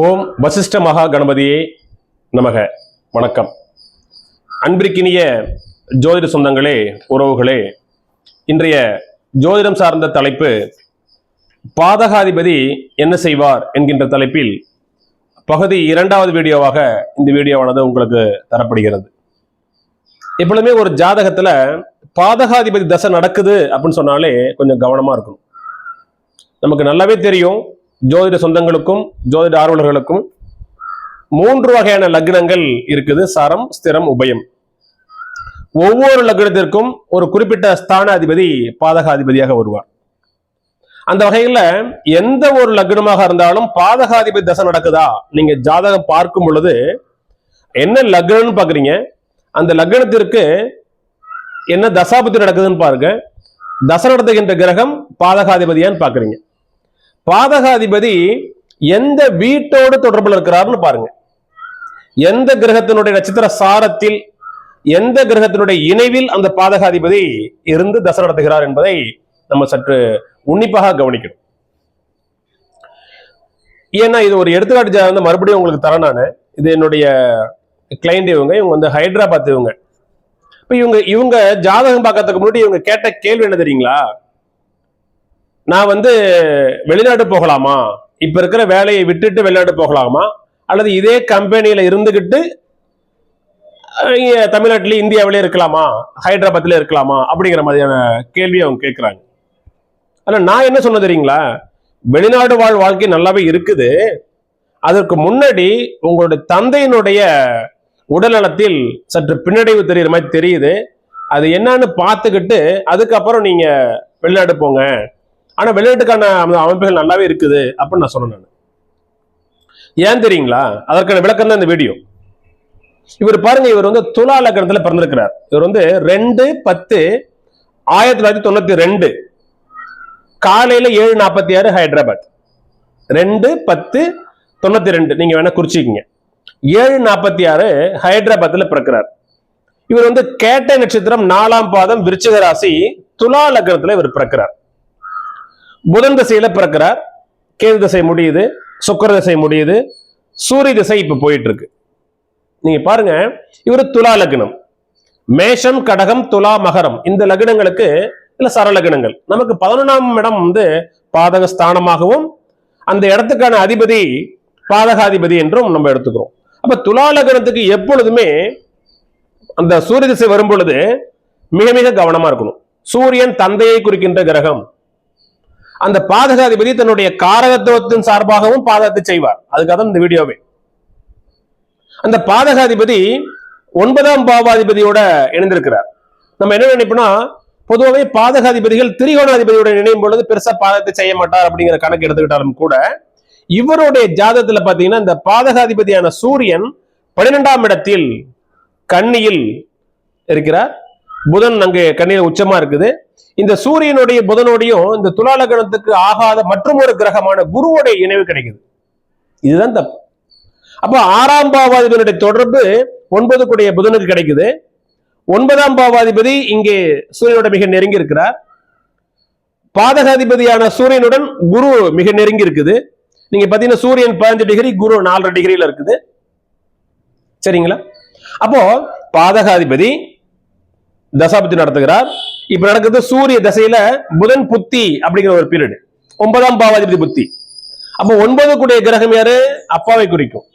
ஓம் வசிஷ்ட மகா கணபதியே நமக. வணக்கம். அன்பிற்கினிய ஜோதிட சொந்தங்களே உறவுகளே இன்றைய ஜோதிடம் சார்ந்த தலைப்பு பாதகாதிபதி என்ன செய்வார் என்கின்ற தலைப்பில் பகுதி இரண்டாவது வீடியோவாக இந்த வீடியோவானது உங்களுக்கு தரப்படுகிறது. எப்பொழுதுமே ஒரு ஜாதகத்துல பாதகாதிபதி தசை நடக்குது அப்படின்னு சொன்னாலே கொஞ்சம் கவனமா இருக்கணும். நமக்கு நல்லாவே தெரியும் ஜோதிட சொந்தங்களுக்கும் ஜோதிட ஆர்வலர்களுக்கும் மூன்று வகையான லக்னங்கள் இருக்குது. சரம் ஸ்திரம் உபயம். ஒவ்வொரு லக்னத்திற்கும் ஒரு குறிப்பிட்ட ஸ்தான அதிபதி பாதகாதிபதியாக வருவார். அந்த வகையில எந்த ஒரு லக்னமாக இருந்தாலும் பாதகாதிபதி தசை நடக்குதா நீங்க ஜாதகம் பார்க்கும் பொழுது என்ன லக்னம்னு பாக்குறீங்க அந்த லக்னத்திற்கு என்ன தசாபதி நடக்குதுன்னு பாருங்க. தசை நடத்துகின்ற கிரகம் பாதகாதிபதியான்னு பாக்குறீங்க. பாதகாதிபதி எந்த வீட்டோடு தொடர்புல இருக்கிறார்னு பாருங்க. எந்த கிரகத்தினுடைய நட்சத்திர சாரத்தில் எந்த கிரகத்தினுடைய இணைவில் அந்த பாதகாதிபதி இருந்து தசை நடத்துகிறார் என்பதை நம்ம சற்று உன்னிப்பாக கவனிக்கணும். ஏன்னா இது ஒரு எடுத்துக்காட்டு வந்து மறுபடியும் உங்களுக்கு தரேன் நான். இது என்னுடைய கிளைண்ட் இவங்க இவங்க வந்து ஹைதராபாத் இவங்க. இப்போ இவங்க இவங்க ஜாதகம் பார்க்கறதுக்கு முன்னாடி இவங்க கேட்ட கேள்வி என்ன தெரியுங்களா? நான் வந்து வெளிநாடு போகலாமா? இப்ப இருக்கிற வேலையை விட்டுட்டு வெளிநாடு போகலாமா? அல்லது இதே கம்பெனியில இருந்துகிட்டு இங்கே தமிழ்நாட்டிலே இந்தியாவிலே இருக்கலாமா? ஹைதராபாத்ல இருக்கலாமா? அப்படிங்கிற மாதிரியான கேள்வியை அவங்க கேட்குறாங்க ஆனால் நான் என்ன சொன்ன தெரியுங்களா? வெளிநாடு வாழ் வாழ்க்கை நல்லாவே இருக்குது. அதற்கு முன்னாடி உங்களுடைய தந்தையினுடைய உடல்நலத்தில் சற்று பின்னடைவு தெரியுற மாதிரி தெரியுது. அது என்னன்னு பார்த்துக்கிட்டு அதுக்கப்புறம் நீங்க வெளிநாடு போங்க. ஆனா வெளிநாட்டுக்கான அமைப்புகள் நல்லாவே இருக்குது அப்படின்னு நான் சொன்னேன் நான். ஏன் தெரியுங்களா? அதற்கான விளக்கம் தான் இந்த வீடியோ. இவர் பாருங்க இவர் வந்து துலா லக்கணத்துல பிறந்திருக்கிறார். இவர் வந்து ரெண்டு பத்து ஆயிரத்தி தொள்ளாயிரத்தி தொண்ணூத்தி ரெண்டு. காலையில ஏழு நாற்பத்தி ஆறு ஹைதராபாத். ரெண்டு பத்து தொண்ணூத்தி ரெண்டு. நீங்க வேணா குறிச்சிக்கிங்க. ஏழு நாற்பத்தி ஆறு ஹைதராபாத்ல பிறக்கிறார். இவர் வந்து கேட்ட நட்சத்திரம் நாலாம் பாதம் விருச்சிக ராசி துலா லக்னத்துல இவர் பிறக்கிறார். புதன் திசையில பிறக்கிறார். கேது திசை முடியுது சுக்கர திசை முடியுது சூரிய திசை இப்ப போயிட்டு இருக்கு நீங்க பாருங்க இவர் துலா லக்னம். மேஷம் கடகம் துலா மகரம். இந்த லக்னங்களுக்கு இல்ல சரலக்னங்கள் நமக்கு பதினொன்றாம் இடம் வந்து பாதக ஸ்தானமாகவும் அந்த இடத்துக்கான அதிபதி பாதகாதிபதி என்றும் நம்ம எடுத்துக்கிறோம். அப்ப துலா லக்னத்துக்கு எப்பொழுதுமே அந்த சூரிய திசை வரும் பொழுது மிக மிக கவனமா இருக்கணும். சூரியன் தந்தையை குறிக்கின்ற கிரகம். அந்த பாதகாதிபதி தன்னுடைய காரகத்துவத்தின் சார்பாகவும் பாதகத்தை செய்வார். அதுக்காக தான் இந்த வீடியோவே. அந்த பாதகாதிபதி ஒன்பதாம் பாவாதிபதியோட இணைந்திருக்கிறார். நம்ம என்ன நினைப்போம்னா பொதுவாகவே பாதகாதிபதிகள் திரிகோணாதிபதியோட இணையும் பொழுது பெருசா பாதகத்தை செய்ய மாட்டார் அப்படிங்கிற கணக்கு எடுத்துக்கிட்டாலும் கூட இவருடைய ஜாதகத்துல பாத்தீங்கன்னா இந்த பாதகாதிபதியான சூரியன் பன்னிரெண்டாம் இடத்தில் கண்ணியில் இருக்கிறார். புதன் அங்கே கண்ணியில் உச்சமா இருக்குது. இந்த சூரியனுடைய புதனோடையும் இந்த துலாலகணத்துக்கு ஆகாத மற்றும் ஒரு கிரகமான குருவோடைய இணைவு கிடைக்குது. இதுதான் தப்பு. அப்ப ஆறாம் பாவாதிபதியுடைய தொடர்பு ஒன்பது கூடிய புதனுக்கு கிடைக்குது. ஒன்பதாம் பாவாதிபதி இங்கே சூரியனோட மிக நெருங்கி இருக்கிறார். பாதகாதிபதியான சூரியனுடன் குரு மிக நெருங்கி இருக்குது. நீங்க பாத்தீங்கன்னா சூரியன் பதினஞ்சு டிகிரி குரு நாலரை டிகிரியில இருக்குது. சரிங்களா? அப்போ பாதகாதிபதி தசாபதி நடத்துகிறார். இப்ப நடக்குது சூரிய தசையில புதன் புத்தி அப்படிங்கிற ஒரு பீரியட் ஒன்பதாம் பாவாதிபதி புத்தி. அப்போ ஒன்பது கூடிய கிரகம் யாரு? அப்பாவை குறிக்கும்.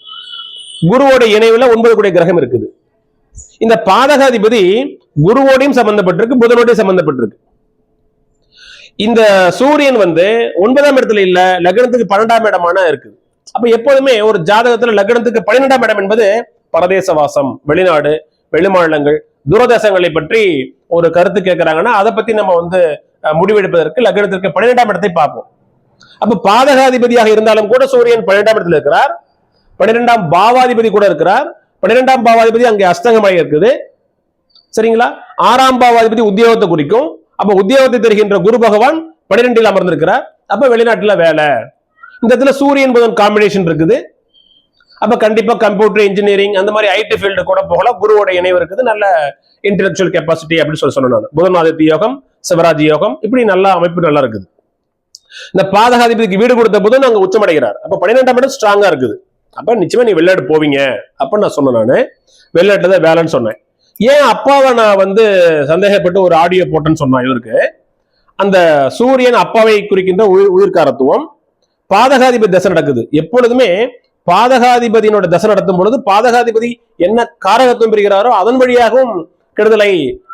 குருவோட இணைவுல ஒன்பது கூடிய கிரகம் இருக்குது. இந்த பாதகாதிபதி குருவோடையும் சம்பந்தப்பட்டிருக்கு புதனோடையும் சம்பந்தப்பட்டிருக்கு. இந்த சூரியன் வந்து ஒன்பதாம் இடத்துல இல்ல லக்னத்துக்கு பன்னெண்டாம் இடமான இருக்குது அப்ப எப்போதுமே ஒரு ஜாதகத்துல லக்னத்துக்கு பன்னிரெண்டாம் இடம் என்பது பரதேச வாசம் வெளிநாடு வெளிமாநிலங்கள் துரதேசங்களை பற்றி ஒரு கருத்து கேட்கிறாங்கன்னா அதை பத்தி நம்ம வந்து முடிவெடுப்பதற்கு லக்னத்திற்கு பன்னிரெண்டாம் இடத்தை பார்ப்போம். அப்ப பாதகாதிபதியாக இருந்தாலும் கூட சூரியன் பன்னிரெண்டாம் இடத்துல இருக்கிறார். பன்னிரெண்டாம் பாவாதிபதி கூட இருக்கிறார். பன்னிரெண்டாம் பாவாதிபதி அங்கே அஸ்தங்கமாக இருக்குது. சரிங்களா? ஆறாம் பாவாதிபதி உத்தியோகத்தை குறிக்கும். அப்ப உத்தியோகத்தை தருகின்ற குரு பகவான் பன்னிரெண்டில் அமர்ந்திருக்கிறார். அப்ப வெளிநாட்டுல வேலை. இந்த இடத்துல சூரியன் புதன் காம்பினேஷன் இருக்குது. அப்ப கண்டிப்பா கம்ப்யூட்டர் இன்ஜினியரிங் அந்த மாதிரி ஐடி ஃபீல்டு கூட போகலாம். குருவோட இணைவு இருக்குது. நல்ல இன்டெலெக்சுவல் கெப்பாசிட்டி அப்படின்னு சொல்லி சொன்னேன் நான். புதன் ஆதித்ய யோகம் சிவராஜ் யோகம் இப்படி நல்லா அமைப்பு நல்லா இருக்குது. இந்த பாதகாதிபதிக்கு வீடு கொடுத்த போது அங்க உச்சமடைகிறார். அப்ப பன்னிரெண்டாம் இடம் ஸ்ட்ராங்கா இருக்குது. அப்ப நிச்சயமா நீ வெளிநாடு போவீங்க. அப்படின்னு நான் சொன்னேன் நானு. வெளிநாட்டுல தான் வேலைன்னு சொன்னேன். ஏன் அப்பாவை நான் வந்து சந்தேகப்பட்டு ஒரு ஆடியோ போட்டேன்னு சொன்னான் இவருக்கு? அந்த சூரியன் அப்பாவை குறிக்கின்ற உயிர் உயிர்காரத்துவம் பாதகாதிபதி தசை நடக்குது. எப்பொழுதுமே பாதகாதிபதியினோட தசை நடத்தும் பொழுது பாதகாதிபதி என்ன காரகத்துவம் பெறுகிறாரோ அதன் வழியாகவும் கெடுதலை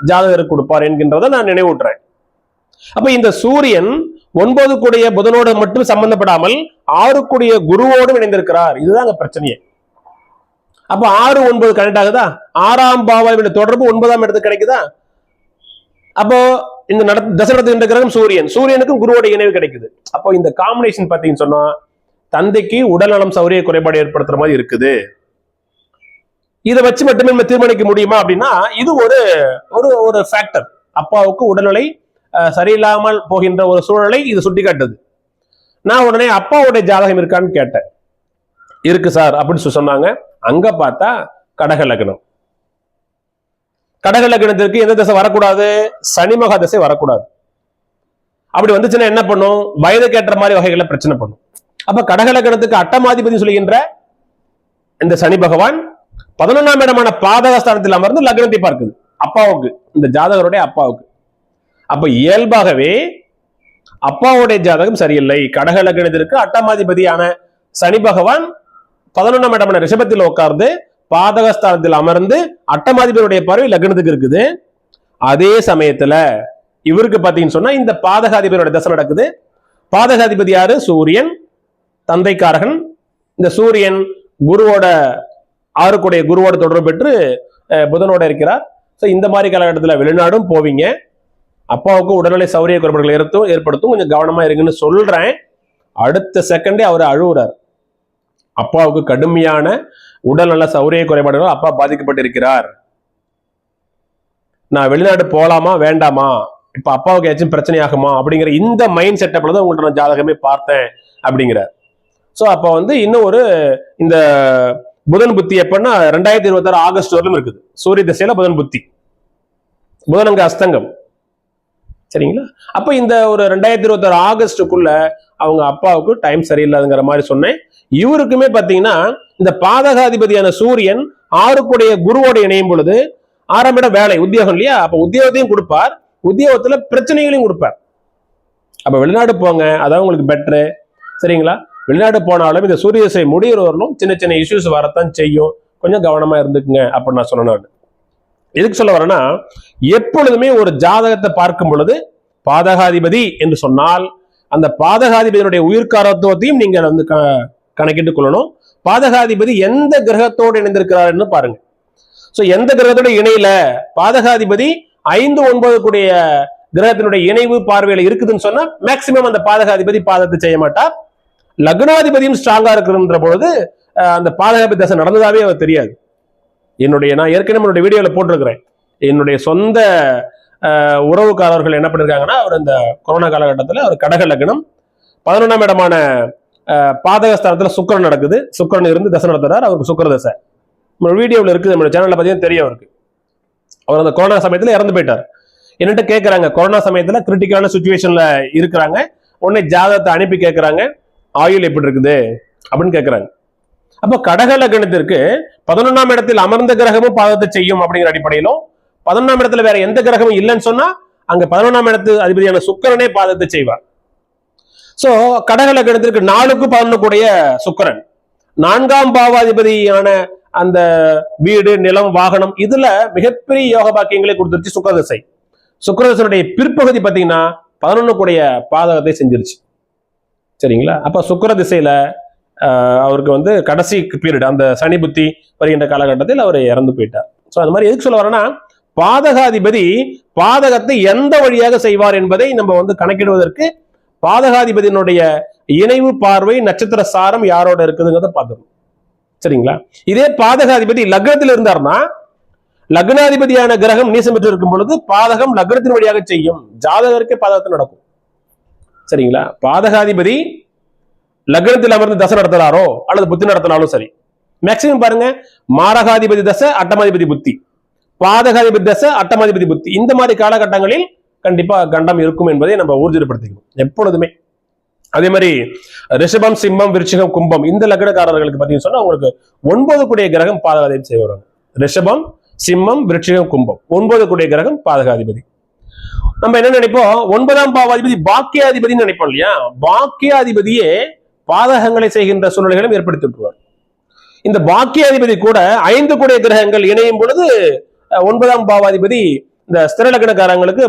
ஜாதகருக்கு கொடுப்பார் என்கின்றதை நான் நினைவூட்டுறேன். அப்ப இந்த சூரியன் ஒன்பது கூடிய புதனோடு மட்டும் சம்பந்தப்படாமல் ஆறு கூடிய குருவோடும் இணைந்திருக்கிறார். இதுதான் அங்க பிரச்சனையே. அப்ப ஆறு ஒன்பது கனெக்ட் ஆகுதா? ஆறாம் பாவாவின் தொடர்பு ஒன்பதாம் இடத்துக்கு கிடைக்குதா? அப்போ இந்த நட தசை நடத்துகின்ற கிரகம் சூரியன். சூரியனுக்கும் குருவோட இணைவு கிடைக்குது. அப்போ இந்த காம்பினேஷன் பார்த்தீங்கன்னு சொன்னா தந்தைக்கு உடல்நலம் சௌரிய குறைபாடு ஏற்படுத்துற மாதிரி இருக்குது. இதை வச்சு மட்டுமே நம்ம தீர்மானிக்க முடியுமா அப்படின்னா இது ஒரு ஒரு ஒரு ஃபேக்டர் அப்பாவுக்கு உடல்நிலை அஹ், சரியில்லாமல் போகின்ற ஒரு சூழலை இது சுட்டி காட்டுது நான் உடனே அப்பாவுடைய ஜாதகம் இருக்கான்னு கேட்டேன். இருக்கு சார் அப்படின்னு சொல்லி சொன்னாங்க. அங்க பார்த்தா கடக லக்னம். கடக லக்னத்திற்கு எந்த திசை வரக்கூடாது? சனிமகா திசை வரக்கூடாது. அப்படி வந்துச்சுன்னா என்ன பண்ணும்? வயதுக்கு ஏற்ற மாதிரி வகைகளை பிரச்சனை பண்ணும். அப்ப கடக லக்னத்துக்கு அட்டமாதிபதி சொல்கின்ற இந்த சனி பகவான் பதினொன்றாம் இடமான பாதகஸ்தானத்தில் அமர்ந்து லக்னத்தை பார்க்குது. அப்பாவுக்கு இந்த ஜாதகருடைய அப்பாவுக்கு. அப்ப இயல்பாகவே அப்பாவுடைய ஜாதகம் சரியில்லை. கடக லக்னத்திற்கு அட்டமாதிபதியான சனி பகவான் பதினொன்றாம் இடமான ரிஷபத்தில் உட்கார்ந்து பாதகஸ்தானத்தில் அமர்ந்து அட்டமாதிபதியுடைய பார்வை லக்னத்துக்கு இருக்குது. அதே சமயத்துல இவருக்கு பாத்தீங்கன்னு சொன்னா இந்த பாதகாதிபதியோட தசை நடக்குது. பாதகாதிபதி யாரு? சூரியன். தந்தைக்காரகன் இந்த சூரியன் குருவோட ஆறுக்குடைய குருவோட தொடர்பு பெற்று புதனோட இருக்கிறார். ஸோ இந்த மாதிரி காலகட்டத்தில் வெளிநாடும் போவீங்க. அப்பாவுக்கும் உடல்நிலை சௌரிய குறைபாடுகள் ஏற்படுத்தும் ஏற்படுத்தும். கொஞ்சம் கவனமாக இருங்கன்னு சொல்கிறேன் அடுத்த செகண்டே அவர் அழுவுறார். அப்பாவுக்கு கடுமையான உடல்நல சௌரிய குறைபாடுகள் அப்பா பாதிக்கப்பட்டிருக்கிறார். நான் வெளிநாடு போகலாமா வேண்டாமா? இப்போ அப்பாவுக்கு ஏதாச்சும் பிரச்சனை ஆகுமா அப்படிங்கிற இந்த மைண்ட் செட்டப்பில் தான் உங்கள்ட்ட நான் ஜாதகமே பார்த்தேன் அப்படிங்கிறார். ஸோ அப்போ வந்து இன்னும் ஒரு இந்த புதன் புத்தி எப்பன்னா ரெண்டாயிரத்தி இருபத்தாறு ஆகஸ்ட் வரலும் இருக்குது. சூரிய திசையில புதன் புத்தி. புதன் அங்க அஸ்தங்கம். சரிங்களா? அப்போ இந்த ஒரு ரெண்டாயிரத்தி இருபத்தாறு ஆகஸ்டுக்குள்ள அவங்க அப்பாவுக்கு டைம் சரியில்லாதுங்கிற மாதிரி சொன்னேன். இவருக்குமே பார்த்தீங்கன்னா இந்த பாதகாதிபதியான சூரியன் ஆறுக்குடைய குருவோட இணையும் பொழுது ஆறாம் இடம் வேலை உத்தியோகம் இல்லையா? அப்போ உத்தியோகத்தையும் கொடுப்பார். உத்தியோகத்துல பிரச்சனைகளையும் கொடுப்பார். அப்போ வெளிநாடு போங்க அதான் உங்களுக்கு பெட்ரு சரிங்களா? வெளிநாடு போனாலும் இந்த சூரிய முடிகிற வரலும் சின்ன சின்ன இஷ்யூஸ் வரத்தான் செய்யும். கொஞ்சம் கவனமா இருந்துக்குங்க அப்படின்னு நான் சொன்னேன் எதுக்கு சொல்ல வரேன்னா எப்பொழுதுமே ஒரு ஜாதகத்தை பார்க்கும் பொழுது பாதகாதிபதி என்று சொன்னால் அந்த பாதகாதிபதியினுடைய உயிர்காரத்துவத்தையும் நீங்கள் வந்து க- கணக்கிட்டுக் கொள்ளணும். பாதகாதிபதி எந்த கிரகத்தோடு இணைந்திருக்கிறாருன்னு பாருங்க. சோ எந்த கிரகத்தோட இணையில? பாதகாதிபதி ஐந்து ஒன்பது கூடிய கிரகத்தினுடைய இணைவு பார்வையில இருக்குதுன்னு சொன்னா மேக்சிமம் அந்த பாதகாதிபதி பாதத்தை செய்ய மாட்டார். லக்னாதிபதியும் ஸ்ட்ராங்கா இருக்கிறன்ற பொழுது அந்த பாதுகாப்பு தசை நடந்ததாவே அவர் தெரியாது. என்னுடைய நான் ஏற்கனவே என்னுடைய வீடியோவில் போட்டிருக்கிறேன். என்னுடைய சொந்த உறவுக்காரர்கள் என்ன பண்ணிருக்காங்கன்னா அவர் இந்த கொரோனா காலகட்டத்தில் அவர் கடக லக்னம் பதினொன்றாம் இடமான பாதகஸ்தானத்தில் சுக்கரன் சுக்கிரன் நடக்குது. சுக்கரன் இருந்து தசை நடத்துறார். அவருக்கு சுக்கர தசை. நம்ம வீடியோவில் இருக்குது. நம்ம சேனலில் பார்த்தீங்கன்னா தெரியும் அவருக்கு. அவர் அந்த கொரோனா சமயத்தில் இறந்து போயிட்டார். என்கிட்ட கேட்குறாங்க கொரோனா சமயத்தில் கிரிட்டிக்கலான சுச்சுவேஷனில் இருக்கிறாங்க. உடனே ஜாதகத்தை அனுப்பி கேட்குறாங்க ஆயுள் எப்படி இருக்குது? அப்படின்னு கேட்குறாங்க அப்போ கடக லக்னத்திற்கு பதினொன்றாம் இடத்தில் அமர்ந்த கிரகமும் பாதத்தை செய்யும் அப்படிங்கிற அடிப்படையிலும் பதினொன்றாம் இடத்துல வேற எந்த கிரகமும் இல்லைன்னு சொன்னா அங்க பதினொன்றாம் இடத்து அதிபதியான சுக்கரனே பாதத்தை செய்வார். சோ கடக லக்னத்திற்கு நாலுக்கு பதினொன்று கூடிய சுக்கரன் நான்காம் பாவாதிபதியான அந்த வீடு நிலம் வாகனம் இதுல மிகப்பெரிய யோக பாக்கியங்களை கொடுத்துருச்சு சுக்கரதசை. சுக்கரதசனுடைய பிற்பகுதி பாத்தீங்கன்னா பதினொன்று கூடிய பாதகத்தை செஞ்சிருச்சு. சரிங்களா? அப்ப சுக்கர திசையில் ஆஹ், அவருக்கு வந்து கடைசி பீரியட் அந்த சனி புத்தி வருகின்ற காலகட்டத்தில் அவர் இறந்து போயிட்டார். ஸோ அந்த மாதிரி எதுக்கு சொல்ல வரேன்னா பாதகாதிபதி பாதகத்தை எந்த வழியாக செய்வார் என்பதை நம்ம வந்து கணக்கிடுவதற்கு பாதகாதிபதியினுடைய இணைவு பார்வை நட்சத்திர சாரம் யாரோட இருக்குதுங்கிறத பார்த்துக்கணும். சரிங்களா? இதே பாதகாதிபதி லக்னத்தில் இருந்தார்னா லக்னாதிபதியான கிரகம் நீசம் பெற்று இருக்கும் பொழுது பாதகம் லக்னத்தின் வழியாக செய்யும். ஜாதகருக்கே பாதகத்தை நடக்கும். சரிங்களா? பாதகாதிபதி லக்னத்தில் அமர்ந்து தசை நடத்துறாரோ அல்லது புத்தி நடத்தினாலும் சரி. மேக்சிமம் பாருங்க மாரகாதிபதி தசை அட்டமாதிபதி புத்தி. பாதகாதிபதி தசை அட்டமாதிபதி புத்தி. இந்த மாதிரி காலகட்டங்களில் கண்டிப்பா கண்டம் இருக்கும் என்பதை நம்ம ஊர்ஜிதப்படுத்திக்கணும். எப்பொழுதுமே. அதே மாதிரி ரிஷபம் சிம்மம் விருச்சிகம் கும்பம் இந்த லக்னக்காரர்களுக்கு பார்த்தீங்கன்னு சொன்னா உங்களுக்கு ஒன்பது கூடிய கிரகம் பாதகாதிபதி செய்வாங்க. ரிஷபம் சிம்மம் விருட்சிகம் கும்பம். ஒன்பது கூடிய கிரகம் பாதகாதிபதி. நம்ம என்ன நினைப்போம்? ஒன்பதாம் பாவாதிபதி பாக்கியாதிபதினு நினைப்போம் இல்லையா? பாக்கியாதிபதியே பாதகங்களை செய்கின்ற சூழ்நிலைகளும் ஏற்படுத்தி விட்டுருவார் இந்த பாக்கியாதிபதி கூட ஐந்து கூடிய கிரகங்கள் இணையும் பொழுது அஹ், ஒன்பதாம் பாவாதிபதி இந்த ஸ்திர லக்னக்காரங்களுக்கு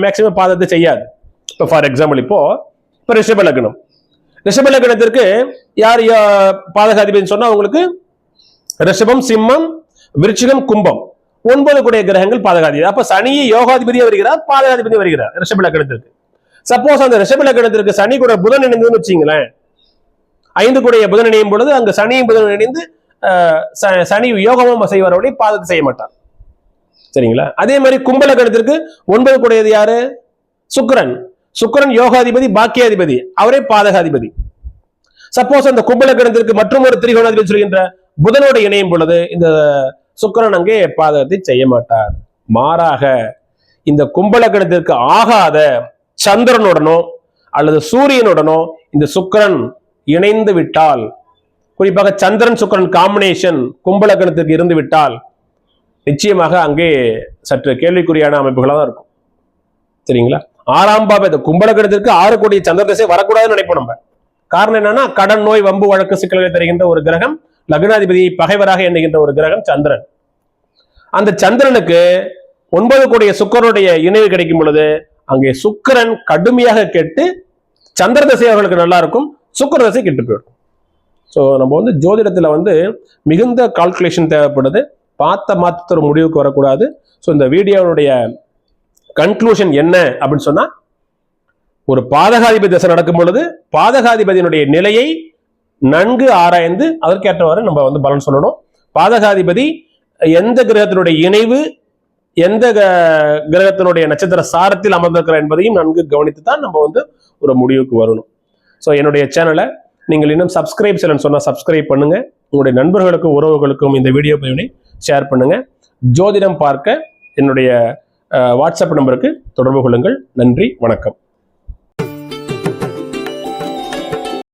மேக்சிமம் பாதத்தை செய்யாது. இப்போ ஃபார் எக்ஸாம்பிள் இப்போ இப்போ ரிஷப லக்னம். ரிஷப லக்னத்திற்கு யார் யா- பாதகாதிபதினு சொன்னா உங்களுக்கு ரிஷபம் சிம்மம் விருச்சிகம் கும்பம். ஒன்பது கூடிய கிரகங்கள் பாதகாதிபதி. அப்ப சனியை யோகாதிபதியா வருகிறார் பாதகாதிபதி வருகிறார். ரிஷப லக்கணத்திற்கு. சப்போஸ் அந்த ரிஷப லக்கணத்திற்கு சனி கூட புதன் இணைந்து வச்சுங்களேன். ஐந்து கூடிய புதன் இணையும் பொழுது அங்க சனியும் புதன் இணைந்து சனி யோகமும் செய்வாரோடைய பாதத்தை செய்ய மாட்டார். சரிங்களா? அதே மாதிரி கும்பலகணத்திற்கு ஒன்பது கூடையது யாரு? சுக்கரன். சுக்கரன் யோகாதிபதி பாக்கியாதிபதி. அவரே பாதகாதிபதி. சப்போஸ் அந்த கும்பலக்கணத்திற்கு மற்றும் ஒரு திரிகோணாதிபதி சொல்கின்ற புதனோடு இணையும் பொழுது இந்த சுக்கிரன் அங்கே பாதகத்தை செய்ய மாட்டார். மாறாக இந்த கும்பலக்கணத்திற்கு ஆகாத சந்திரனுடனோ அல்லது சூரியனுடனோ இந்த சுக்கிரன் இணைந்து விட்டால் குறிப்பாக சந்திரன் சுக்கிரன் காம்பினேஷன் கும்பலக்கணத்திற்கு இருந்து விட்டால் நிச்சயமாக அங்கே சற்று கேள்விக்குறியான அமைப்புகளாக தான் இருக்கும். சரிங்களா? ஆறாம் பாப இந்த கும்பலக்கணத்திற்கு ஆறு கோடி சந்திர திசை வரக்கூடாதுன்னு நினைப்போம் நம்ம. காரணம் என்னன்னா கடன் நோய் வம்பு வழக்கு சிக்கல்களை தருகின்ற ஒரு கிரகம் லக்னாதிபதியை பகைவராக எண்ணுகின்ற ஒரு கிரகம் சந்திரன். அந்த சந்திரனுக்கு ஒன்பது கோடிய சுக்கரனுடைய இணைவு கிடைக்கும் பொழுது அங்கே சுக்கிரன் கடுமையாக கெட்டு சந்திர தசை அவர்களுக்கு நல்லா இருக்கும் சுக்கிர தசை கெட்டு போயிடும். ஸோ நம்ம வந்து ஜோதிடத்தில் வந்து மிகுந்த கால்குலேஷன் தேவைப்படுது. பார்த்த மாத்த ஒரு முடிவுக்கு வரக்கூடாது. ஸோ இந்த வீடியோனுடைய கன்க்ளூஷன் என்ன அப்படின்னு சொன்னா ஒரு பாதகாதிபதி தசை நடக்கும் பொழுது பாதகாதிபதியினுடைய நிலையை நன்கு ஆராய்ந்து அதற்கேற்றவாறு நம்ம வந்து பலன் சொல்லணும். பாதகாதிபதி எந்த கிரகத்தினுடைய இணைவு எந்த க- கிரகத்தினுடைய நட்சத்திர சாரத்தில் அமர்ந்திருக்கிறார் என்பதையும் நன்கு கவனித்து தான் நம்ம வந்து ஒரு முடிவுக்கு வரணும். ஸோ என்னுடைய சேனலை நீங்கள் இன்னும் சப்ஸ்கிரைப் செய்யலன்னு சொன்னால் சப்ஸ்கிரைப் பண்ணுங்க. உங்களுடைய நண்பர்களுக்கும் உறவுகளுக்கும் இந்த வீடியோ பதிவினை ஷேர் பண்ணுங்க. ஜோதிடம் பார்க்க என்னுடைய வாட்ஸ்அப் நம்பருக்கு தொடர்பு கொள்ளுங்கள். நன்றி வணக்கம்.